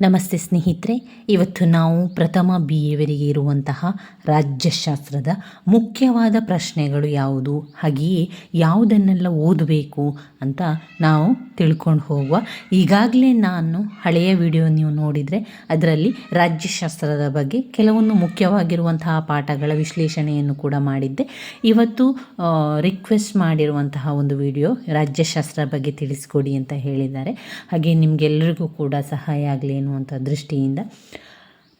ನಮಸ್ತೆ ಸ್ನೇಹಿತರೆ, ಇವತ್ತು ನಾವು ಪ್ರಥಮ ಬಿ ಎವರಿಗೆ ಇರುವಂತಹ ರಾಜ್ಯಶಾಸ್ತ್ರದ ಮುಖ್ಯವಾದ ಪ್ರಶ್ನೆಗಳು ಯಾವುದು, ಹಾಗೆಯೇ ಯಾವುದನ್ನೆಲ್ಲ ಓದಬೇಕು ಅಂತ ನಾವು ತಿಳ್ಕೊಂಡು ಹೋಗುವ ಈಗಾಗಲೇ ನಾನು ಹಳೆಯ ವಿಡಿಯೋ ನೀವು ನೋಡಿದರೆ ಅದರಲ್ಲಿ ರಾಜ್ಯಶಾಸ್ತ್ರದ ಬಗ್ಗೆ ಕೆಲವೊಂದು ಮುಖ್ಯವಾಗಿರುವಂತಹ ಪಾಠಗಳ ವಿಶ್ಲೇಷಣೆಯನ್ನು ಕೂಡ ಮಾಡಿದ್ದೆ. ಇವತ್ತು ರಿಕ್ವೆಸ್ಟ್ ಮಾಡಿರುವಂತಹ ಒಂದು ವಿಡಿಯೋ ರಾಜ್ಯಶಾಸ್ತ್ರ ಬಗ್ಗೆ ತಿಳಿಸ್ಕೊಡಿ ಅಂತ ಹೇಳಿದ್ದಾರೆ. ಹಾಗೆ ನಿಮಗೆಲ್ಲರಿಗೂ ಕೂಡ ಸಹಾಯ ಆಗಲಿ ಅನ್ನುವಂಥ ದೃಷ್ಟಿಯಿಂದ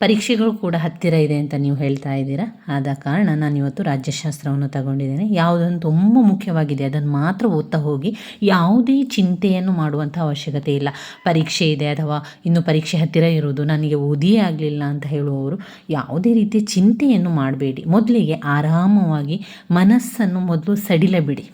ಪರೀಕ್ಷೆಗಳು ಕೂಡ ಹತ್ತಿರ ಇದೆ ಅಂತ ನೀವು ಹೇಳ್ತಾ ಇದ್ದೀರಾ. ಆದ ಕಾರಣ ನಾನು ಇವತ್ತು ರಾಜ್ಯಶಾಸ್ತ್ರವನ್ನು ತಗೊಂಡಿದ್ದೇನೆ. ಯಾವುದನ್ನು ತುಂಬ ಮುಖ್ಯವಾಗಿದೆ, ಅದನ್ನು ಮಾತ್ರ ಓದ್ತಾ ಹೋಗಿ ಯಾವುದೇ ಚಿಂತೆಯನ್ನು ಮಾಡುವಂಥ ಅವಶ್ಯಕತೆ ಇಲ್ಲ. ಪರೀಕ್ಷೆ ಇದೆ ಅಥವಾ ಇನ್ನು ಪರೀಕ್ಷೆ ಹತ್ತಿರ ಇರುವುದು ನನಗೆ ಓದಿಯೇ ಆಗಲಿಲ್ಲ ಅಂತ ಹೇಳುವವರು ಯಾವುದೇ ರೀತಿಯ ಚಿಂತೆಯನ್ನು ಮಾಡಬೇಡಿ. ಮೊದಲಿಗೆ ಆರಾಮವಾಗಿ ಮನಸ್ಸನ್ನು ಮೊದಲು ಸಡಿಲಬಿಡಿ.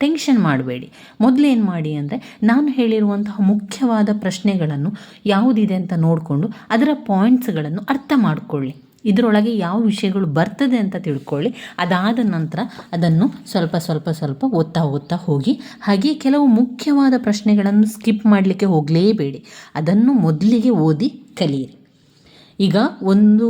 ಟೆನ್ಷನ್ ಮಾಡಬೇಡಿ. ಮೊದಲೇನು ಮಾಡಿ ಅಂದರೆ ನಾನು ಹೇಳಿರುವಂತಹ ಮುಖ್ಯವಾದ ಪ್ರಶ್ನೆಗಳನ್ನು ಯಾವುದಿದೆ ಅಂತ ನೋಡಿಕೊಂಡು ಅದರ ಪಾಯಿಂಟ್ಸ್ಗಳನ್ನು ಅರ್ಥ ಮಾಡಿಕೊಳ್ಳಿ. ಇದರೊಳಗೆ ಯಾವ ವಿಷಯಗಳು ಬರ್ತದೆ ಅಂತ ತಿಳ್ಕೊಳ್ಳಿ. ಅದಾದ ನಂತರ ಅದನ್ನು ಸ್ವಲ್ಪ ಸ್ವಲ್ಪ ಸ್ವಲ್ಪ ಓದ್ತಾ ಓದ್ತಾ ಹೋಗಿ ಹಾಗೆ ಕೆಲವು ಮುಖ್ಯವಾದ ಪ್ರಶ್ನೆಗಳನ್ನು ಸ್ಕಿಪ್ ಮಾಡಲಿಕ್ಕೆ ಹೋಗಲೇಬೇಡಿ. ಅದನ್ನು ಮೊದಲಿಗೆ ಓದಿ ಕಲಿಯಿರಿ. ಈಗ ಒಂದು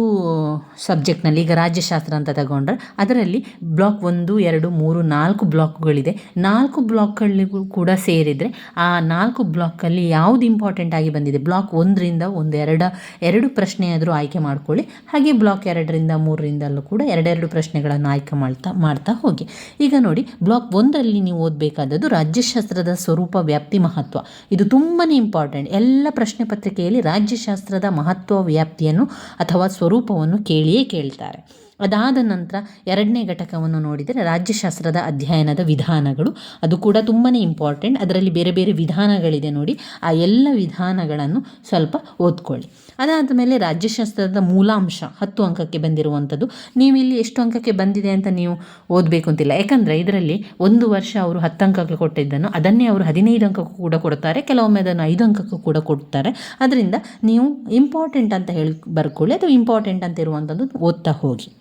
ಸಬ್ಜೆಕ್ಟ್ನಲ್ಲಿ ಈಗ ರಾಜ್ಯಶಾಸ್ತ್ರ ಅಂತ ತಗೊಂಡ್ರೆ ಅದರಲ್ಲಿ ಬ್ಲಾಕ್ ಒಂದು, ಎರಡು, ಮೂರು, ನಾಲ್ಕು ಬ್ಲಾಕ್ಗಳಿದೆ. ನಾಲ್ಕು ಬ್ಲಾಕ್ಗಳಿಗೂ ಕೂಡ ಸೇರಿದರೆ ಆ ನಾಲ್ಕು ಬ್ಲಾಕಲ್ಲಿ ಯಾವುದು ಇಂಪಾರ್ಟೆಂಟ್ ಆಗಿ ಬಂದಿದೆ? ಬ್ಲಾಕ್ ಒಂದರಿಂದ ಒಂದು ಎರಡ, ಎರಡು ಪ್ರಶ್ನೆಯಾದರೂ ಆಯ್ಕೆ ಮಾಡ್ಕೊಳ್ಳಿ. ಹಾಗೆ ಬ್ಲಾಕ್ ಎರಡರಿಂದ ಮೂರರಿಂದಲೂ ಕೂಡ ಎರಡೆರಡು ಪ್ರಶ್ನೆಗಳನ್ನು ಆಯ್ಕೆ ಮಾಡ್ತಾ ಮಾಡ್ತಾ ಹೋಗಿ. ಈಗ ನೋಡಿ, ಬ್ಲಾಕ್ ಒಂದರಲ್ಲಿ ನೀವು ಓದಬೇಕಾದದ್ದು ರಾಜ್ಯಶಾಸ್ತ್ರದ ಸ್ವರೂಪ, ವ್ಯಾಪ್ತಿ, ಮಹತ್ವ. ಇದು ತುಂಬಾ ಇಂಪಾರ್ಟೆಂಟ್ ಎಲ್ಲ ಪ್ರಶ್ನೆ ಪತ್ರಿಕೆಯಲ್ಲಿ ರಾಜ್ಯಶಾಸ್ತ್ರದ ಮಹತ್ವ, ವ್ಯಾಪ್ತಿಯನ್ನು ಅಥವಾ ಸ್ವರೂಪವನ್ನು ಕೇಳಿಯೇ ಕೇಳ್ತಾರೆ. ಅದಾದ ನಂತರ ಎರಡನೇ ಘಟಕವನ್ನು ನೋಡಿದರೆ ರಾಜ್ಯಶಾಸ್ತ್ರದ ಅಧ್ಯಯನದ ವಿಧಾನಗಳು. ಅದು ಕೂಡ ತುಂಬಾ ಇಂಪಾರ್ಟೆಂಟ್ ಅದರಲ್ಲಿ ಬೇರೆ ಬೇರೆ ವಿಧಾನಗಳಿದೆ ನೋಡಿ. ಆ ಎಲ್ಲ ವಿಧಾನಗಳನ್ನು ಸ್ವಲ್ಪ ಓದ್ಕೊಳ್ಳಿ. ಅದಾದ ಮೇಲೆ ರಾಜ್ಯಶಾಸ್ತ್ರದ ಮೂಲಾಂಶ ಹತ್ತು ಅಂಕಕ್ಕೆ ಬಂದಿರುವಂಥದ್ದು. ನೀವು ಇಲ್ಲಿ ಎಷ್ಟು ಅಂಕಕ್ಕೆ ಬಂದಿದೆ ಅಂತ ನೀವು ಓದಬೇಕು ಅಂತಿಲ್ಲ. ಯಾಕಂದರೆ ಇದರಲ್ಲಿ ಒಂದು ವರ್ಷ ಅವರು ಹತ್ತು ಅಂಕಕ್ಕೆ ಕೊಟ್ಟಿದ್ದನ್ನು, ಅದನ್ನೇ ಅವರು ಹದಿನೈದು ಅಂಕಕ್ಕೂ ಕೂಡ ಕೊಡ್ತಾರೆ. ಕೆಲವೊಮ್ಮೆ ಅದನ್ನು ಐದು ಅಂಕಕ್ಕೂ ಕೂಡ ಕೊಡ್ತಾರೆ. ಅದರಿಂದ ನೀವು ಇಂಪಾರ್ಟೆಂಟ್ ಅಂತ ಹೇಳಿ, ಬರ್ಕೊಳ್ಳಿ. ಅಥವಾ ಇಂಪಾರ್ಟೆಂಟ್ ಅಂತ ಇರುವಂಥದ್ದು ಓದ್ತಾ ಹೋಗಿ.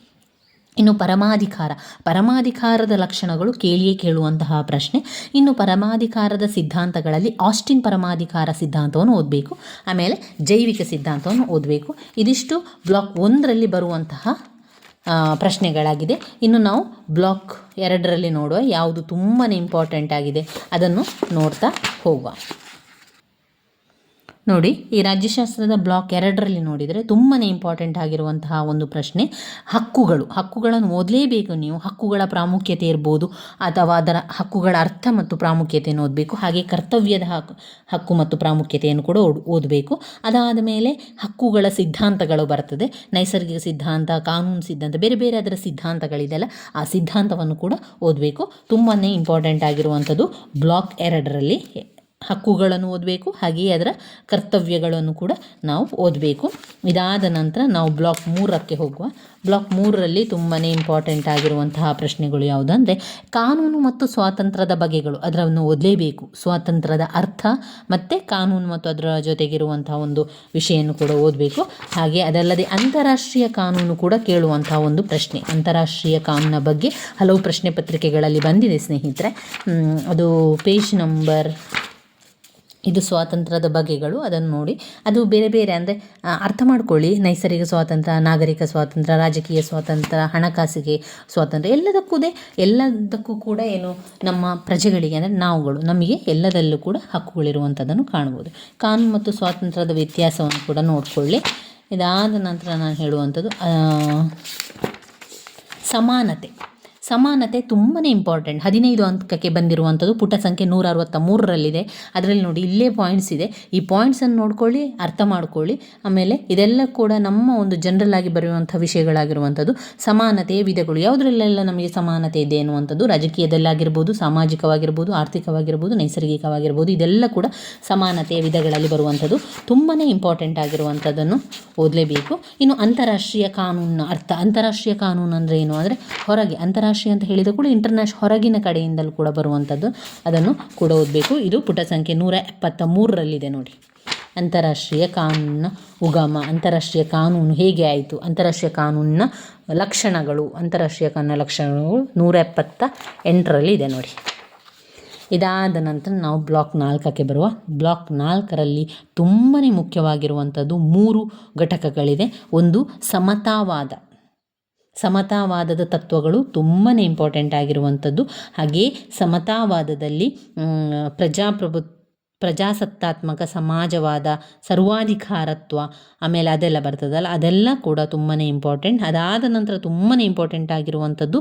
ಇನ್ನು ಪರಮಾಧಿಕಾರ. ಪರಮಾಧಿಕಾರದ ಲಕ್ಷಣಗಳು ಕೇಳಿಯೇ ಕೇಳುವಂತಹ ಪ್ರಶ್ನೆ. ಇನ್ನು ಪರಮಾಧಿಕಾರದ ಸಿದ್ಧಾಂತಗಳಲ್ಲಿ ಆಸ್ಟಿನ್ ಪರಮಾಧಿಕಾರ ಸಿದ್ಧಾಂತವನ್ನು ಓದಬೇಕು. ಆಮೇಲೆ ಜೈವಿಕ ಸಿದ್ಧಾಂತವನ್ನು ಓದಬೇಕು. ಇದಿಷ್ಟು ಬ್ಲಾಕ್ ಒಂದರಲ್ಲಿ ಬರುವಂತಹ ಪ್ರಶ್ನೆಗಳಾಗಿದೆ. ಇನ್ನು ನಾವು ಬ್ಲಾಕ್ ಎರಡರಲ್ಲಿ ನೋಡುವ ಯಾವುದು ತುಂಬಾ ಇಂಪಾರ್ಟೆಂಟ್ ಆಗಿದೆ. ಅದನ್ನು ನೋಡ್ತಾ ಹೋಗುವ. ನೋಡಿ, ಈ ರಾಜ್ಯಶಾಸ್ತ್ರದ ಬ್ಲಾಕ್ ಎರಡರಲ್ಲಿ ನೋಡಿದರೆ ತುಂಬಾ ಇಂಪಾರ್ಟೆಂಟ್ ಆಗಿರುವಂತಹ ಒಂದು ಪ್ರಶ್ನೆ, ಹಕ್ಕುಗಳು. ಹಕ್ಕುಗಳನ್ನು ಓದಲೇಬೇಕು ನೀವು. ಹಕ್ಕುಗಳ ಪ್ರಾಮುಖ್ಯತೆ ಇರ್ಬೋದು ಅಥವಾ ಅದರ ಹಕ್ಕುಗಳ ಅರ್ಥ ಮತ್ತು ಪ್ರಾಮುಖ್ಯತೆಯನ್ನು ಓದಬೇಕು. ಹಾಗೆ ಕರ್ತವ್ಯದ ಹಕ್ಕು ಹಕ್ಕು ಮತ್ತು ಪ್ರಾಮುಖ್ಯತೆಯನ್ನು ಕೂಡ ಓದಬೇಕು. ಅದಾದ ಮೇಲೆ ಹಕ್ಕುಗಳ ಸಿದ್ಧಾಂತಗಳು ಬರ್ತದೆ. ನೈಸರ್ಗಿಕ ಸಿದ್ಧಾಂತ, ಕಾನೂನು ಸಿದ್ಧಾಂತ, ಬೇರೆ ಬೇರೆ ಅದರ ಸಿದ್ಧಾಂತಗಳಿದೆಯಲ್ಲ ಆ ಸಿದ್ಧಾಂತವನ್ನು ಕೂಡ ಓದಬೇಕು. ತುಂಬಾ ಇಂಪಾರ್ಟೆಂಟ್ ಆಗಿರುವಂಥದ್ದು ಬ್ಲಾಕ್ ಎರಡರಲ್ಲಿ ಹಕ್ಕುಗಳನ್ನು ಓದಬೇಕು, ಹಾಗೆಯೇ ಅದರ ಕರ್ತವ್ಯಗಳನ್ನು ಕೂಡ ನಾವು ಓದಬೇಕು. ಇದಾದ ನಂತರ ನಾವು ಬ್ಲಾಕ್ ಮೂರಕ್ಕೆ ಹೋಗುವ. ಬ್ಲಾಕ್ ಮೂರರಲ್ಲಿ ತುಂಬಾ ಇಂಪಾರ್ಟೆಂಟ್ ಆಗಿರುವಂತಹ ಪ್ರಶ್ನೆಗಳು ಯಾವುದಂದರೆ, ಕಾನೂನು ಮತ್ತು ಸ್ವಾತಂತ್ರ್ಯದ ಬಗೆಗಳು, ಅದರನ್ನು ಓದಲೇಬೇಕು. ಸ್ವಾತಂತ್ರ್ಯದ ಅರ್ಥ ಮತ್ತು ಕಾನೂನು ಮತ್ತು ಅದರ ಜೊತೆಗಿರುವಂತಹ ಒಂದು ವಿಷಯವನ್ನು ಕೂಡ ಓದಬೇಕು. ಹಾಗೆ ಅದಲ್ಲದೆ ಅಂತಾರಾಷ್ಟ್ರೀಯ ಕಾನೂನು ಕೂಡ ಕೇಳುವಂತಹ ಒಂದು ಪ್ರಶ್ನೆ. ಅಂತಾರಾಷ್ಟ್ರೀಯ ಕಾನೂನ ಬಗ್ಗೆ ಹಲವು ಪ್ರಶ್ನೆ ಪತ್ರಿಕೆಗಳಲ್ಲಿ ಬಂದಿದೆ ಸ್ನೇಹಿತರೆ. ಅದು ಪೇಜ್ ನಂಬರ್ ಇದು ಸ್ವಾತಂತ್ರ್ಯದ ಬಗೆಗಳು, ಅದನ್ನು ನೋಡಿ. ಅದು ಬೇರೆ ಬೇರೆ ಅಂದರೆ ಅರ್ಥ ಮಾಡ್ಕೊಳ್ಳಿ. ನೈಸರ್ಗಿಕ ಸ್ವಾತಂತ್ರ್ಯ, ನಾಗರಿಕ ಸ್ವಾತಂತ್ರ್ಯ, ರಾಜಕೀಯ ಸ್ವಾತಂತ್ರ್ಯ, ಹಣಕಾಸಿಗೆ ಸ್ವಾತಂತ್ರ್ಯ, ಎಲ್ಲದಕ್ಕೂ ಎಲ್ಲದಕ್ಕೂ ಕೂಡ ಏನು, ನಮ್ಮ ಪ್ರಜೆಗಳಿಗೆ ಅಂದರೆ ನಾವುಗಳು, ನಮಗೆ ಎಲ್ಲದಲ್ಲೂ ಕೂಡ ಹಕ್ಕುಗಳಿರುವಂಥದ್ದನ್ನು ಕಾಣ್ಬೋದು. ಕಾನೂನು ಮತ್ತು ಸ್ವಾತಂತ್ರ್ಯದ ವ್ಯತ್ಯಾಸವನ್ನು ಕೂಡ ನೋಡಿಕೊಳ್ಳಿ. ಇದಾದ ನಂತರ ನಾನು ಹೇಳುವಂಥದ್ದು ಸಮಾನತೆ. ಸಮಾನತೆ ತುಂಬಾ ಇಂಪಾರ್ಟೆಂಟ್ ಹದಿನೈದು ಅಂಕಕ್ಕೆ ಬಂದಿರುವಂಥದ್ದು ಪುಟ ಸಂಖ್ಯೆ ನೂರ ಅರವತ್ತ ಮೂರರಲ್ಲಿದೆ ಅದರಲ್ಲಿ ನೋಡಿ ಇಲ್ಲೇ ಪಾಯಿಂಟ್ಸ್ ಇದೆ. ಈ ಪಾಯಿಂಟ್ಸನ್ನು ನೋಡ್ಕೊಳ್ಳಿ, ಅರ್ಥ ಮಾಡ್ಕೊಳ್ಳಿ. ಆಮೇಲೆ ಇದೆಲ್ಲ ಕೂಡ ನಮ್ಮ ಒಂದು ಜನರಲ್ ಆಗಿ ಬರೆಯುವಂಥ ವಿಷಯಗಳಾಗಿರುವಂಥದ್ದು. ಸಮಾನತೆಯ ವಿಧಗಳು, ಯಾವುದರಲ್ಲೆಲ್ಲ ನಮಗೆ ಸಮಾನತೆ ಇದೆ ಅನ್ನುವಂಥದ್ದು ರಾಜಕೀಯದಲ್ಲಾಗಿರ್ಬೋದು, ಸಾಮಾಜಿಕವಾಗಿರ್ಬೋದು, ಆರ್ಥಿಕವಾಗಿರ್ಬೋದು, ನೈಸರ್ಗಿಕವಾಗಿರ್ಬೋದು, ಇದೆಲ್ಲ ಕೂಡ ಸಮಾನತೆಯ ವಿಧಗಳಲ್ಲಿ ಬರುವಂಥದ್ದು. ತುಂಬಾ ಇಂಪಾರ್ಟೆಂಟ್ ಆಗಿರುವಂಥದ್ದನ್ನು ಓದಲೇಬೇಕು. ಇನ್ನು ಅಂತಾರಾಷ್ಟ್ರೀಯ ಕಾನೂನಿನ ಅರ್ಥ. ಅಂತಾರಾಷ್ಟ್ರೀಯ ಕಾನೂನು ಅಂದರೆ ಏನು? ಅಂದರೆ ಹೊರಗೆ ಅಂತಾರಾಷ್ಟ್ರೀಯ ಅಂತಾರಾಷ್ಟ್ರೀಯ ಅಂತ ಹೇಳಿದ ಕೂಡ ಇಂಟರ್ನ್ಯಾಷ್ ಹೊರಗಿನ ಕಡೆಯಿಂದಲೂ ಕೂಡ ಬರುವಂಥದ್ದು ಅದನ್ನು ಕೂಡ ಓದಬೇಕು. ಇದು ಪುಟ ಸಂಖ್ಯೆ ನೂರ ಎಪ್ಪತ್ತ ಮೂರರಲ್ಲಿದೆ ನೋಡಿ. ಅಂತಾರಾಷ್ಟ್ರೀಯ ಕಾನೂನಿನ ಉಗಮ, ಅಂತಾರಾಷ್ಟ್ರೀಯ ಕಾನೂನು ಹೇಗೆ ಆಯಿತು? ಅಂತಾರಾಷ್ಟ್ರೀಯ ಕಾನೂನಿನ ಲಕ್ಷಣಗಳು, ಅಂತಾರಾಷ್ಟ್ರೀಯ ಕಾನೂನಿನ ಲಕ್ಷಣಗಳು ನೂರ ಎಪ್ಪತ್ತ ಎಂಟರಲ್ಲಿ ಇದೆ ನೋಡಿ. ಇದಾದ ನಂತರ ನಾವು ಬ್ಲಾಕ್ ನಾಲ್ಕಕ್ಕೆ ಬರುವ, ಬ್ಲಾಕ್ ನಾಲ್ಕರಲ್ಲಿ ತುಂಬಾ ಮುಖ್ಯವಾಗಿರುವಂಥದ್ದು ಮೂರು ಘಟಕಗಳಿದೆ. ಒಂದು ಸಮತಾವಾದ ಸಮತಾವಾದದ ತತ್ವಗಳು ತುಂಬಾ ಇಂಪಾರ್ಟೆಂಟ್ ಆಗಿರುವಂಥದ್ದು. ಹಾಗೆಯೇ ಸಮತಾವಾದದಲ್ಲಿ ಪ್ರಜಾಪ್ರಭುತ್ವ ಪ್ರಜಾಪ್ರಭು ಪ್ರಜಾಸತ್ತಾತ್ಮಕ ಸಮಾಜವಾದ ಸರ್ವಾಧಿಕಾರತ್ವ ಆಮೇಲೆ ಅದೆಲ್ಲ ಬರ್ತದಲ್ಲ, ಅದೆಲ್ಲ ಕೂಡ ತುಂಬಾ ಇಂಪಾರ್ಟೆಂಟ್ ಅದಾದ ನಂತರ ತುಂಬಾ ಇಂಪಾರ್ಟೆಂಟ್ ಆಗಿರುವಂಥದ್ದು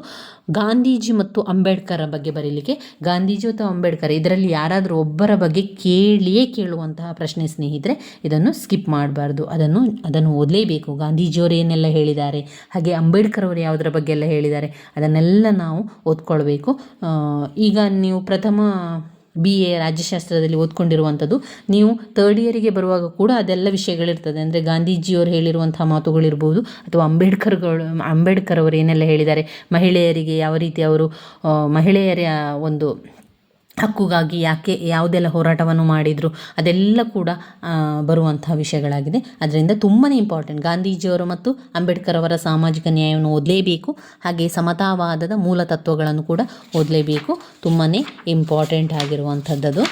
ಗಾಂಧೀಜಿ ಮತ್ತು ಅಂಬೇಡ್ಕರ್ ಬಗ್ಗೆ ಬರೀಲಿಕ್ಕೆ. ಗಾಂಧೀಜಿ ಅಥವಾ ಅಂಬೇಡ್ಕರ್ ಇದರಲ್ಲಿ ಯಾರಾದರೂ ಒಬ್ಬರ ಬಗ್ಗೆ ಕೇಳಿಯೇ ಕೇಳುವಂತಹ ಪ್ರಶ್ನೆ ಸ್ನೇಹಿತರೆ, ಇದನ್ನು ಸ್ಕಿಪ್ ಮಾಡಬಾರ್ದು. ಅದನ್ನು ಅದನ್ನು ಓದಲೇಬೇಕು. ಗಾಂಧೀಜಿಯವರು ಏನೆಲ್ಲ ಹೇಳಿದ್ದಾರೆ, ಹಾಗೆ ಅಂಬೇಡ್ಕರ್ ಅವರು ಯಾವುದರ ಬಗ್ಗೆ ಎಲ್ಲ ಹೇಳಿದ್ದಾರೆ, ಅದನ್ನೆಲ್ಲ ನಾವು ಓದ್ಕೊಳ್ಬೇಕು. ಈಗ ನೀವು ಪ್ರಥಮ ಬಿ ಎ ರಾಜ್ಯಶಾಸ್ತ್ರದಲ್ಲಿ ಓದ್ಕೊಂಡಿರುವಂಥದ್ದು. ನೀವು ತರ್ಡ್ ಇಯರಿಗೆ ಬರುವಾಗ ಕೂಡ ಅದೆಲ್ಲ ವಿಷಯಗಳಿರ್ತದೆ. ಅಂದರೆ ಗಾಂಧೀಜಿಯವರು ಹೇಳಿರುವಂತಹ ಮಾತುಗಳಿರ್ಬೋದು, ಅಥವಾ ಅಂಬೇಡ್ಕರ್ಗಳು, ಅಂಬೇಡ್ಕರ್ ಅವರು ಏನೆಲ್ಲ ಹೇಳಿದ್ದಾರೆ. ಮಹಿಳೆಯರಿಗೆ ಯಾವ ರೀತಿ ಅವರು ಮಹಿಳೆಯರ ಒಂದು ಹಕ್ಕುಗಾಗಿ ಯಾಕೆ ಯಾವುದೆಲ್ಲ ಹೋರಾಟವನ್ನು ಮಾಡಿದರು ಅದೆಲ್ಲ ಕೂಡ ಬರುವಂತ ಬರುವಂತಹ ವಿಷಯಗಳಾಗಿದೆ. ಅದರಿಂದ ತುಂಬಾ ಇಂಪಾರ್ಟೆಂಟ್ ಗಾಂಧೀಜಿಯವರು ಮತ್ತು ಅಂಬೇಡ್ಕರ್ ಅವರ ಸಾಮಾಜಿಕ ನ್ಯಾಯವನ್ನು ಓದಲೇಬೇಕು. ಹಾಗೆ ಸಮತಾವಾದದ ಮೂಲ ತತ್ವಗಳನ್ನು ಕೂಡ ಓದಲೇಬೇಕು. ತುಂಬಾ ಇಂಪಾರ್ಟೆಂಟ್ ಆಗಿರುವಂಥದ್ದು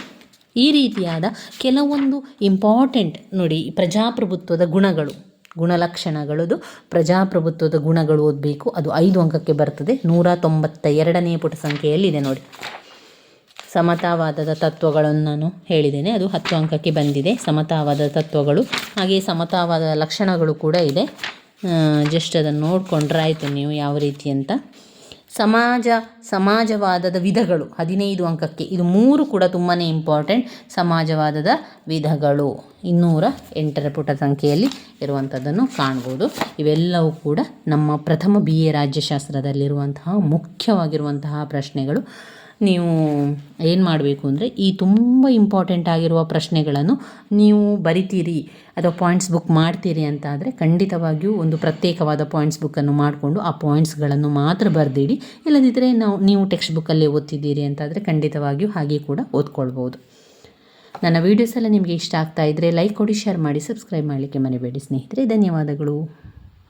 ಈ ರೀತಿಯಾದ ಕೆಲವೊಂದು ಇಂಪಾರ್ಟೆಂಟ್ ನೋಡಿ, ಪ್ರಜಾಪ್ರಭುತ್ವದ ಗುಣಗಳು ಗುಣಲಕ್ಷಣಗಳದು ಪ್ರಜಾಪ್ರಭುತ್ವದ ಗುಣಗಳು ಓದಬೇಕು. ಅದು ಐದು ಅಂಕಕ್ಕೆ ಬರ್ತದೆ. ನೂರ ತೊಂಬತ್ತ ಎರಡನೇ ಪುಟ ಸಂಖ್ಯೆಯಲ್ಲಿದೆ ನೋಡಿ. ಸಮತಾವಾದದ ತತ್ವಗಳನ್ನು ನಾನು ಹೇಳಿದ್ದೇನೆ. ಅದು ಹತ್ತು ಅಂಕಕ್ಕೆ ಬಂದಿದೆ. ಸಮತಾವಾದ ತತ್ವಗಳು. ಹಾಗೆಯೇ ಸಮತಾವಾದ ಲಕ್ಷಣಗಳು ಕೂಡ ಇದೆ. ಜಸ್ಟ್ ಅದನ್ನು ನೋಡಿಕೊಂಡ್ರೆ ಆಯಿತು ನೀವು ಯಾವ ರೀತಿ ಅಂತ. ಸಮಾಜ, ಸಮಾಜವಾದದ ವಿಧಗಳು. ಹದಿನೈದು ಅಂಕಕ್ಕೆ. ಇದು ಮೂರು ಕೂಡ ತುಂಬಾ ಇಂಪಾರ್ಟೆಂಟ್ ಸಮಾಜವಾದದ ವಿಧಗಳು. ಇನ್ನೂರ ಎಂಟರ ಪುಟ ಸಂಖ್ಯೆಯಲ್ಲಿ ಇರುವಂಥದ್ದನ್ನು ಕಾಣ್ಬೋದು. ಇವೆಲ್ಲವೂ ಕೂಡ ನಮ್ಮ ಪ್ರಥಮ ಬಿ ಎ ರಾಜ್ಯಶಾಸ್ತ್ರದಲ್ಲಿರುವಂತಹ ಮುಖ್ಯವಾಗಿರುವಂತಹ ಪ್ರಶ್ನೆಗಳು. ನೀವು ಏನು ಮಾಡಬೇಕು ಅಂದರೆ ಈ ತುಂಬ ಇಂಪಾರ್ಟೆಂಟ್ ಆಗಿರುವ ಪ್ರಶ್ನೆಗಳನ್ನು ನೀವು ಬರಿತೀರಿ, ಅಥವಾ ಪಾಯಿಂಟ್ಸ್ ಬುಕ್ ಮಾಡ್ತೀರಿ ಅಂತ ಆದರೆ ಖಂಡಿತವಾಗಿಯೂ ಒಂದು ಪ್ರತ್ಯೇಕವಾದ ಪಾಯಿಂಟ್ಸ್ ಬುಕ್ಕನ್ನು ಮಾಡಿಕೊಂಡು ಆ ಪಾಯಿಂಟ್ಸ್ಗಳನ್ನು ಮಾತ್ರ ಬರೆದಿಡಿ. ಇಲ್ಲದಿದ್ದರೆ ನಾವು, ನೀವು ಟೆಕ್ಸ್ಟ್ ಬುಕ್ಕಲ್ಲೇ ಓದ್ತಿದ್ದೀರಿ ಅಂತಾದರೆ ಖಂಡಿತವಾಗಿಯೂ ಹಾಗೆ ಕೂಡ ಓದ್ಕೊಳ್ಬೋದು ನನ್ನ ವೀಡಿಯೋಸ್ ಎಲ್ಲ ನಿಮಗೆ ಇಷ್ಟ ಆಗ್ತಾ ಇದ್ದರೆ ಲೈಕ್ ಕೊಡಿ ಶೇರ್ ಮಾಡಿ ಸಬ್ಸ್ಕ್ರೈಬ್ ಮಾಡಲಿಕ್ಕೆ ಮನೆಬೇಡಿ ಸ್ನೇಹಿತರೆ. ಧನ್ಯವಾದಗಳು.